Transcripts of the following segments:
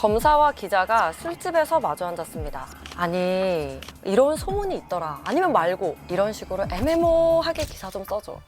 검사와 기자가 술집에서 마주 앉았습니다. 아니, 이런 소문이 있더라. 아니면 말고. 이런 식으로 애매모하게 기사 좀 써줘.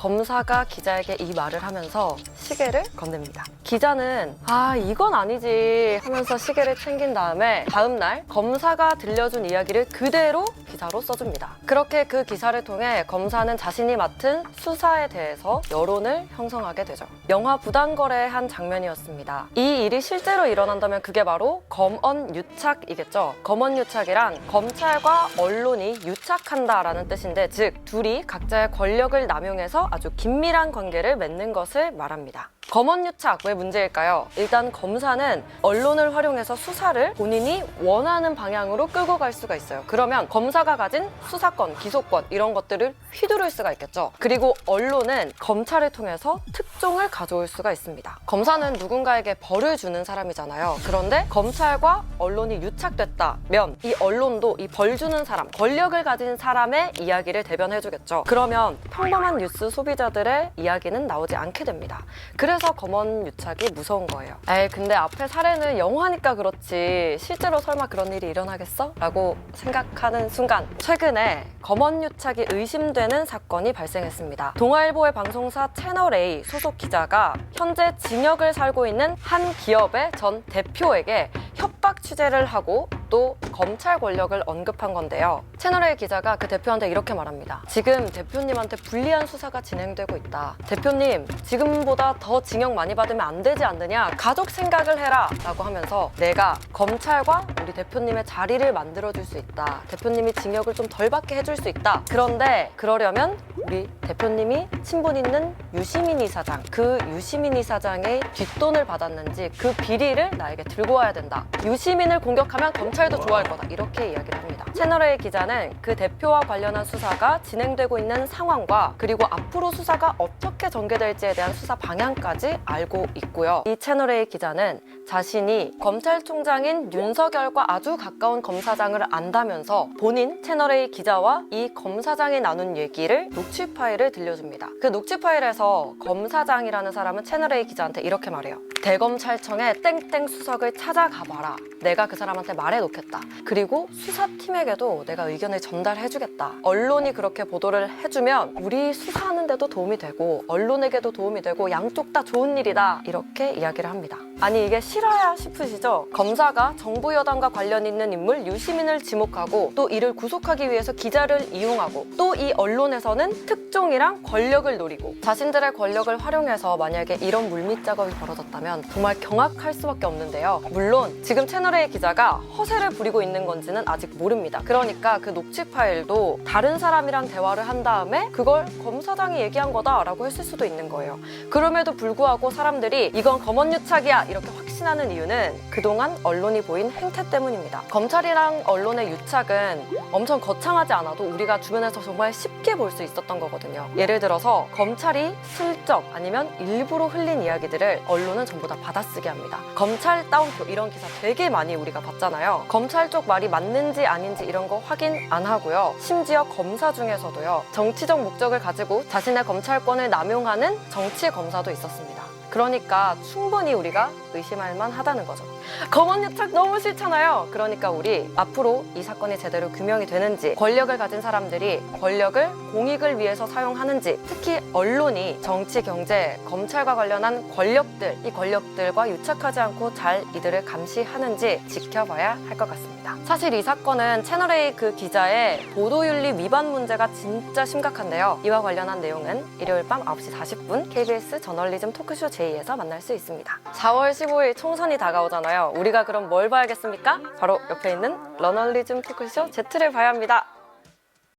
검사가 기자에게 이 말을 하면서 시계를 건넵니다. 기자는 아 이건 아니지 하면서 시계를 챙긴 다음에 다음날 검사가 들려준 이야기를 그대로 기사로 써줍니다. 그렇게 그 기사를 통해 검사는 자신이 맡은 수사에 대해서 여론을 형성하게 되죠. 영화 부당거래의 한 장면이었습니다. 이 일이 실제로 일어난다면 그게 바로 검언 유착이겠죠. 검언 유착이란 검찰과 언론이 유착한다라는 뜻인데 즉 둘이 각자의 권력을 남용해서 아주 긴밀한 관계를 맺는 것을 말합니다. 검언 유착 왜 문제일까요? 일단 검사는 언론을 활용해서 수사를 본인이 원하는 방향으로 끌고 갈 수가 있어요. 그러면 검사가 가진 수사권, 기소권 이런 것들을 휘두를 수가 있겠죠. 그리고 언론은 검찰을 통해서 특 종을 가져올 수가 있습니다. 검사는 누군가에게 벌을 주는 사람이잖아요. 그런데 검찰과 언론이 유착됐다면 이 언론도 이 벌 주는 사람, 권력을 가진 사람의 이야기를 대변해주겠죠. 그러면 평범한 뉴스 소비자들의 이야기는 나오지 않게 됩니다. 그래서 검언 유착이 무서운 거예요. 에이, 근데 앞에 사례는 영화니까 그렇지 실제로 설마 그런 일이 일어나겠어? 라고 생각하는 순간 최근에 검언 유착이 의심되는 사건이 발생했습니다. 동아일보의 방송사 채널A 소속 기자가 현재 징역을 살고 있는 한 기업의 전 대표에게 협박 취재를 하고 또 검찰 권력을 언급한 건데요. 채널A 기자가 그 대표한테 이렇게 말합니다. 지금 대표님한테 불리한 수사가 진행되고 있다. 대표님, 지금보다 더 징역 많이 받으면 안 되지 않느냐? 가족 생각을 해라. 라고 하면서 내가 검찰과 우리 대표님의 자리를 만들어줄 수 있다. 대표님이 징역을 좀 덜 받게 해줄 수 있다. 그런데 그러려면 우리 대표님이 친분 있는 유시민 이사장, 그 유시민 이사장의 뒷돈을 받았는지 그 비리를 나에게 들고 와야 된다. 유시민을 공격하면 검찰도 좋아할 거다. 이렇게 이야기를 합니다. 채널A 기자는 그 대표와 관련한 수사가 진행되고 있는 상황과 그리고 앞으로 수사가 어떻게 전개될지에 대한 수사 방향까지 알고 있고요. 이 채널A 기자는 자신이 검찰총장인 윤석열과 아주 가까운 검사장을 안다면서 본인 채널A 기자와 이 검사장이 나눈 얘기를 녹취 파일을 들려줍니다. 그 녹취 파일에서 검사장이라는 사람은 채널A 기자한테 이렇게 말해요. 대검찰청의 땡땡 수석을 찾아가봐라. 내가 그 사람한테 말해놓겠다. 그리고 수사팀에게도 내가 의견을 전달해주겠다. 언론이 그렇게 보도를 해주면 우리 수사하는데도 도움이 되고 언론에게도 도움이 되고 양쪽 다 좋은 일이다. 이렇게 이야기를 합니다. 아니 이게 실화야 싶으시죠? 검사가 정부 여당과 관련 있는 인물 유시민을 지목하고 또 이를 구속하기 위해서 기자를 이용하고 또 이 언론에서는 특종이랑 권력을 노리고 자신들의 권력을 활용해서 만약에 이런 물밑 작업이 벌어졌다면 정말 경악할 수밖에 없는데요. 물론 지금 채널A 기자가 허세를 부리고 있는 건지는 아직 모릅니다. 그러니까 그 녹취 파일도 다른 사람이랑 대화를 한 다음에 그걸 검사장이 얘기한 거다라고 했을 수도 있는 거예요. 그럼에도 불구하고 사람들이 이건 검언유착이야 이렇게 확신하는 이유는 그동안 언론이 보인 행태 때문입니다. 검찰이랑 언론의 유착은 엄청 거창하지 않아도 우리가 주변에서 정말 쉽게 볼 수 있었던 거거든요. 예를 들어서 검찰이 슬쩍 아니면 일부러 흘린 이야기들을 언론은 전부 다 받아쓰게 합니다. 검찰 따옴표 이런 기사 되게 많이 우리가 봤잖아요. 검찰 쪽 말이 맞는지 아닌지 이런 거 확인 안 하고요. 심지어 검사 중에서도요. 정치적 목적을 가지고 자신의 검찰권을 남용하는 정치 검사도 있었습니다. 그러니까 충분히 우리가 의심할 만하다는 거죠. 검언 유착 너무 싫잖아요. 그러니까 우리 앞으로 이 사건이 제대로 규명이 되는지, 권력을 가진 사람들이 권력을 공익을 위해서 사용하는지, 특히 언론이 정치, 경제, 검찰과 관련한 권력들, 이 권력들과 유착하지 않고 잘 이들을 감시하는지 지켜봐야 할 것 같습니다. 사실 이 사건은 채널A 그 기자의 보도윤리 위반 문제가 진짜 심각한데요. 이와 관련한 내용은 일요일 밤 9시 40분 KBS 저널리즘 토크쇼 J에서 만날 수 있습니다. 4월 15일 총선이 다가오잖아 요. 우리가 그럼 뭘 봐야겠습니까? 바로 옆에 있는 러널리즘 토크쇼 Z를 봐야 합니다.